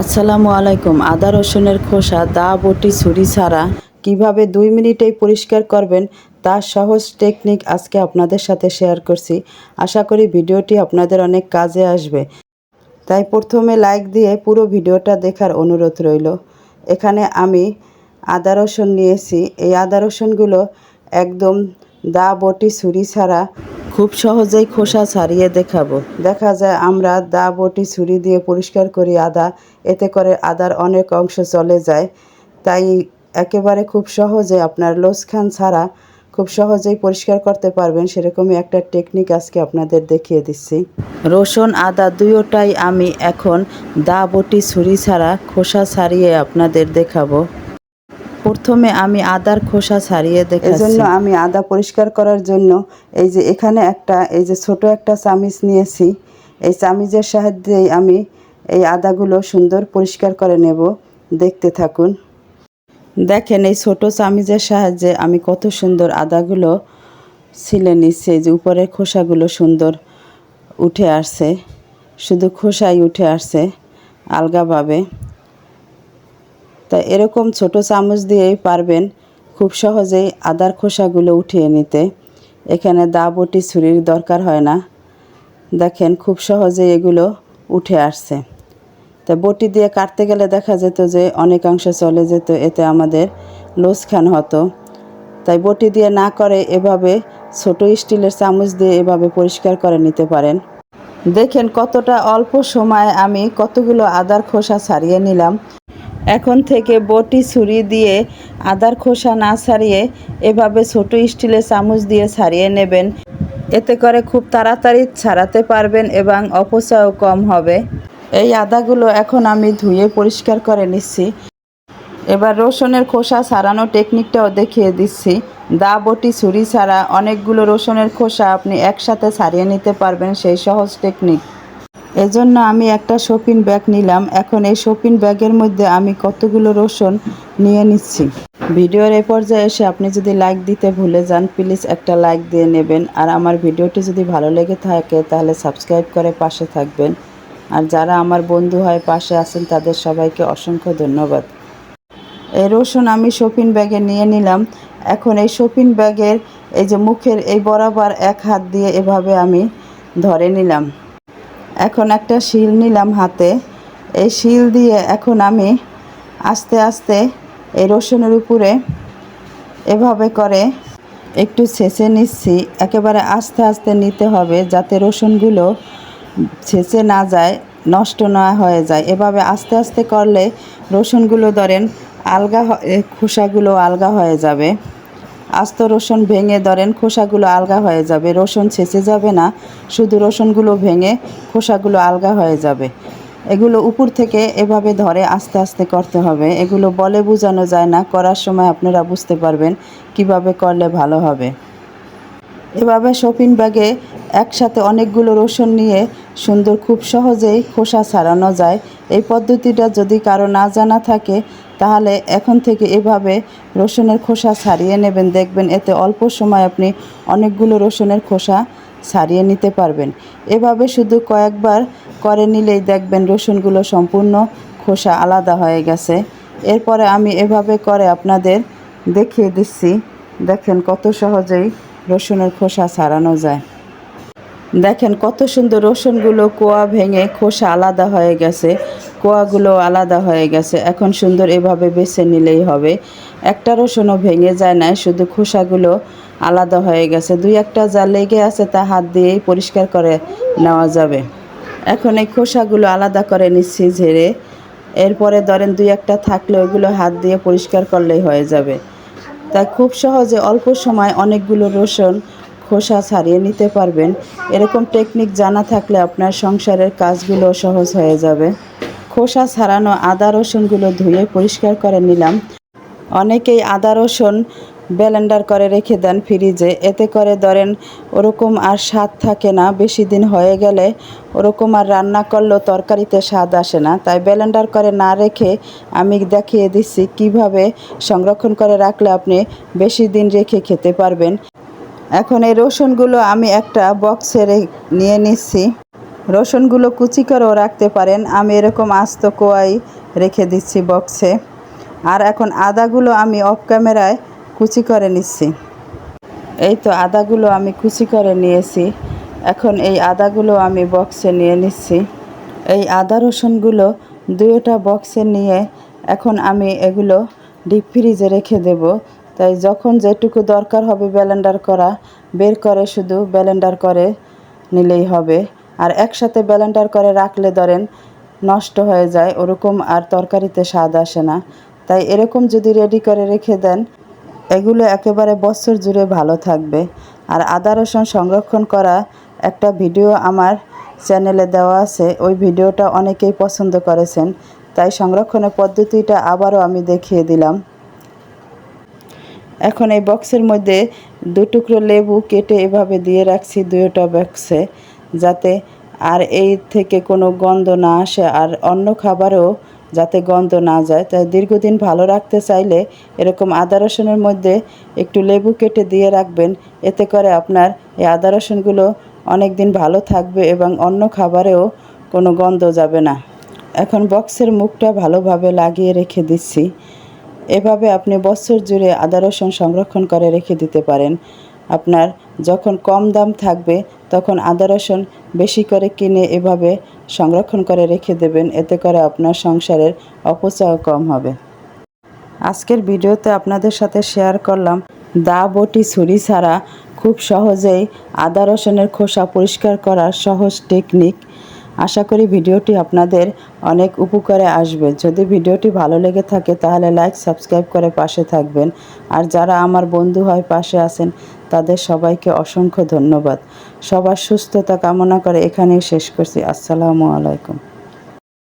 আসসালামু আলাইকুম। আদা, রসুনের খোসা, দা, বটি, ছুরি ছাড়া কীভাবে দুই মিনিটেই পরিষ্কার করবেন তার সহজ টেকনিক আজকে আপনাদের সাথে শেয়ার করছি। আশা করি ভিডিওটি আপনাদের অনেক কাজে আসবে। তাই প্রথমে লাইক দিয়ে পুরো ভিডিওটা দেখার অনুরোধ রইল। এখানে আমি আদা, রসুন নিয়েছি। এই আদা, রসুনগুলো একদম দা, বটি, ছুরি ছাড়া খুব সহজেই খোসা ছাড়িয়ে দেখাবো। দেখা যায় আমরা দা বটি ছুরি দিয়ে পরিষ্কার করি আদা, এতে করে আদার অনেক অংশ চলে যায়। তাই একেবারে খুব সহজে আপনার লোসখান ছাড়া খুব সহজেই পরিষ্কার করতে পারবেন, সেরকমই একটা টেকনিক আজকে আপনাদের দেখিয়ে দিচ্ছি। রসুন, আদা দুয়োটাই আমি এখন দা বটি ছুরি ছাড়া খোসা ছাড়িয়ে আপনাদের দেখাবো। প্রথমে আমি আদার খোসা ছাড়িয়ে দেখাচ্ছি। এজন্য আমি আদা পরিষ্কার করার জন্য এই যে এখানে একটা, এই যে ছোট একটা চামিচ নিয়েছি। এই চামিচের সাহায্যেই আমি এই আদাগুলো সুন্দর পরিষ্কার করে নেব। দেখতে থাকুন। দেখেন এই ছোট চামিচের সাহায্যে আমি কত সুন্দর আদাগুলো ছিলে নিচ্ছি। যে উপরের খোসাগুলো সুন্দর উঠে আসছে। শুধু খোসাই উঠে আসছে আলগাভাবে। তা এরকম ছোট চামচ দিয়েই পারবেন খুব সহজেই আদার খোসাগুলো উঠিয়ে নিতে। এখানে দা বটি ছুরির দরকার হয় না। দেখেন খুব সহজে এগুলো উঠে আসছে। তা বটি দিয়ে কাটতে গেলে দেখা যেত যে অনেকাংশ চলে যেত, এতে আমাদের লোসখান হতো। তাই বটি দিয়ে না করে এভাবে ছোট স্টিলের চামচ দিয়ে এভাবে পরিষ্কার করে নিতে পারেন। দেখেন কতটা অল্প সময়ে আমি কতগুলো আদার খোসা ছাড়িয়ে নিলাম। এখন থেকে বটি ছুরি দিয়ে আদার খোসা না ছাড়িয়ে এভাবে ছোট স্টিলের চামচ দিয়ে ছাড়িয়ে নেবেন। এতে করে খুব তাড়াতাড়ি ছাড়াতে পারবেন এবং অপচয়ও কম হবে। এই আদাগুলো এখন আমি ধুয়ে পরিষ্কার করে নিচ্ছি। এবার রসুনের খোসা ছাড়ানো টেকনিকটাও দেখিয়ে দিচ্ছি। দা বটি ছুরি ছাড়া অনেকগুলো রসুনের খোসা আপনি একসাথে ছাড়িয়ে নিতে পারবেন সেই সহজ টেকনিক এজন্য আমি একটা শপিং ব্যাগ নিলাম। এখন এই শপিং ব্যাগের মধ্যে আমি কতগুলো রসুন নিয়ে নিচ্ছি। ভিডিওর এ পর্যায়ে এসে আপনি যদি লাইক দিতে ভুলে যান প্লিজ একটা লাইক দিয়ে নেবেন। আর আমার ভিডিওটি যদি ভালো লেগে থাকে, তাহলে সাবস্ক্রাইব করে পাশে থাকবেন। আর যারা আমার বন্ধু হয় পাশে আছেন, তাদের সবাইকে অসংখ্য ধন্যবাদ। এই রসুন আমি শপিং ব্যাগে নিয়ে নিলাম। এখন এই শপিং ব্যাগের এই যে মুখের এই বরাবর এক হাত দিয়ে এভাবে আমি ধরে নিলাম। এখন একটা শিল নিলাম হাতে। এই শিল দিয়ে এখন আমি আস্তে আস্তে এই রসুনের উপরে এভাবে করে একটু ছেঁচে নিচ্ছি। একেবারে আস্তে আস্তে নিতে হবে যাতে রসুনগুলো ছেঁচে না যায়, নষ্ট না হয়ে যায়। এভাবে আস্তে আস্তে করলে রসুনগুলো ধরেন আলগা খোসাগুলো আলগা হয়ে যাবে। আস্ত রসুন ভেঙে ধরেন, খোসাগুলো আলগা হয়ে যাবে। রসুন ছেঁচে যাবে না, শুধু রসুনগুলো ভেঙে খোসাগুলো আলগা হয়ে যাবে। এগুলো উপর থেকে এভাবে ধরে আস্তে আস্তে করতে হবে। এগুলো বলে বোঝানো যায় না, করার সময় আপনারা বুঝতে পারবেন কীভাবে করলে ভালো হবে। এভাবে শপিং ব্যাগে একসাথে অনেকগুলো রসুন নিয়ে সুন্দর খুব সহজেই খোসা ছাড়ানো যায়। এই পদ্ধতিটা যদি কারও না জানা থাকে তাহলে এখন থেকে এভাবে রসুনের খোসা ছাড়িয়ে নেবেন। দেখবেন এতে অল্প সময় আপনি অনেকগুলো রসুনের খোসা ছাড়িয়ে নিতে পারবেন। এভাবে শুধু কয়েকবার করে নিলেই দেখবেন রসুনগুলো সম্পূর্ণ খোসা আলাদা হয়ে গেছে। এরপরে আমি এভাবে করে আপনাদের দেখিয়ে দিচ্ছি। দেখেন কত সহজেই রসুনের খোসা ছাড়ানো যায়। দেখেন কত সুন্দর রসুনগুলো কোয়া ভেঙে খোসা আলাদা হয়ে গেছে, কোয়াগুলো আলাদা হয়ে গেছে। এখন সুন্দর এভাবে বেছে নিলেই হবে। একটা রসুনও ভেঙে যায় না শুধু খোসাগুলো আলাদা হয়ে গেছে। দুই একটা যা লেগে আছে তা হাত দিয়েই পরিষ্কার করে নেওয়া যাবে। এখন এই খোসাগুলো আলাদা করে নিচ্ছি ঝেড়ে। এরপরে ধরেন দুই একটা থাকলে ওইগুলো হাত দিয়ে পরিষ্কার করলেই হয়ে যাবে। তাই খুব সহজে অল্প সময় অনেকগুলো রসুন খোসা ছাড়িয়ে নিতে পারবেন। এরকম টেকনিক জানা থাকলে আপনার সংসারের কাজগুলো সহজ হয়ে যাবে। খোসা ছাড়ানো আদা রসুনগুলো ধুয়ে পরিষ্কার করে নিলাম। অনেকেই আদা রসুন ব্লেন্ডার করে রেখে দেন ফ্রিজে এতে করে ধরেন ওরকম আর স্বাদ থাকে না। বেশি দিন হয়ে গেলে ওরকম আর রান্না করলেও তরকারিতে স্বাদ আসে না। তাই ব্লেন্ডার করে না রেখে আমি দেখিয়ে দিচ্ছি কীভাবে সংরক্ষণ করে রাখলে আপনি বেশি দিন রেখে খেতে পারবেন। এখন এই রসুনগুলো আমি একটা বক্সে নিয়ে নিচ্ছি। রসুনগুলো কুচি করেও রাখতে পারেন। আমি এরকম আস্ত কোয়াই রেখে দিচ্ছি বক্সে। আর এখন আদাগুলো আমি অফ ক্যামেরায় কুচি করে নিচ্ছি। এই তো আদাগুলো আমি কুচি করে নিয়েছি। এখন এই আদাগুলো আমি বক্সে নিয়ে নিচ্ছি। এই আদা রসুনগুলো দুয়োটা বক্সে নিয়ে এখন আমি এগুলো ডিপ ফ্রিজে রেখে দেব। তাই যখন যেটুকু দরকার হবে ব্লেন্ডার করা, বের করে শুধু ব্লেন্ডার করে নিলেই হবে। আর একসাথে ব্লেন্ডার করে রাখলে ধরেন নষ্ট হয়ে যায়, ওরকম আর তরকারিতে স্বাদ আসে না। তাই এরকম যদি রেডি করে রেখে দেন, এগুলো একেবারে বছর জুড়ে ভালো থাকবে। আর আদা রসুন সংরক্ষণ করা একটা ভিডিও আমার চ্যানেলে দেওয়া আছে, ওই ভিডিওটা অনেকেই পছন্দ করেছেন। তাই সংরক্ষণের পদ্ধতিটা আবারও আমি দেখিয়ে দিলাম। এখন এই বক্সের মধ্যে দু টুকরো লেবু কেটে এভাবে দিয়ে রাখছি দুয়োটা বক্সে, যাতে আর এই থেকে কোনো গন্ধ না আসে আর অন্য খাবারেও যাতে গন্ধ না যায়। তাই দীর্ঘদিন ভালো রাখতে চাইলে এরকম আদা রসুনের মধ্যে একটু লেবু কেটে দিয়ে রাখবেন। এতে করে আপনার এই আদা রসুনগুলো অনেক দিন ভালো থাকবে এবং অন্য খাবারেও কোনো গন্ধ যাবে না। এখন বক্সের মুখটা ভালোভাবে লাগিয়ে রেখে দিচ্ছি। এভাবে আপনি বছর জুড়ে আদা রসুন সংরক্ষণ করে রেখে দিতে পারেন। আপনার যখন কম দাম থাকবে, তখন আদা রসুন বেশি করে কিনে এভাবে সংরক্ষণ করে রেখে দেবেন। এতে করে আপনার সংসারের অপচয় কম হবে। আজকের ভিডিওতে আপনাদের সাথে শেয়ার করলাম, দা বটি ছুরি ছাড়া খুব সহজেই আদা রসুনের খোসা পরিষ্কার করার সহজ টেকনিক আশা করি ভিডিওটি আপনাদের অনেক উপকারে আসবে। যদি ভিডিওটি ভালো লেগে থাকে, তাহলে লাইক, সাবস্ক্রাইব করে পাশে থাকবেন। আর যারা আমার বন্ধু হয় পাশে আছেন, তাদের সবাইকে অসংখ্য ধন্যবাদ। সবার সুস্থতা কামনা করে এখানেই শেষ করছি। আসসালামু আলাইকুম।